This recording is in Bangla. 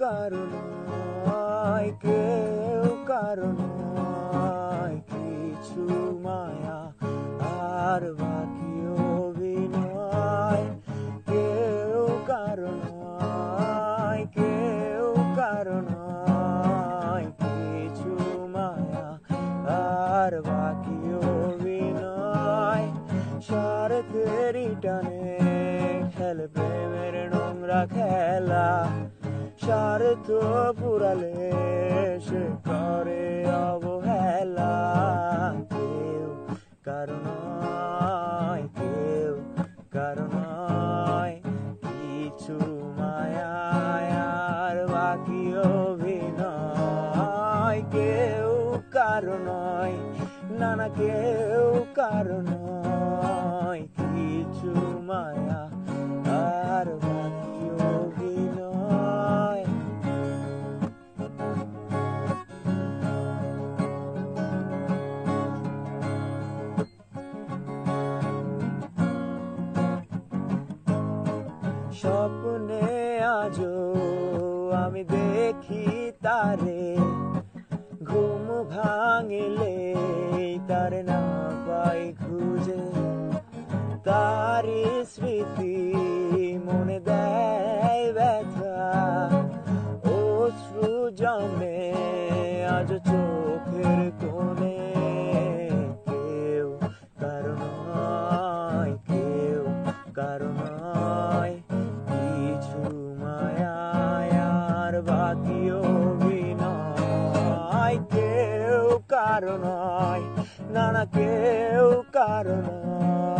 নয় কেউ কারণ কিছু মায়া আর বাকি অভিনয়। কেউ কারণ কেউ কারণ কিছু মায়া আর বাকি অভিনয়। স্বার্থেরই টানে খেলে, প্রেমের নোংরা খেলা স্বার্থ পুরালে সে করে অবহেলা কেউ কারণ কেউ কারণ কিছু মায়া আর বাকি অভিনয় কেউ কারণ না না কেউ কারণ স্বপ্নে আজও আমি দেখি তারে। ঘুম ভাঙিলে তার না পাই খুঁজে। তারি স্মৃতি মনে দেয় ব্যথা। অশ্রু জমে আজ চোখের কোণে। কেউ কারণ নয় না না কেউ কারণ নয়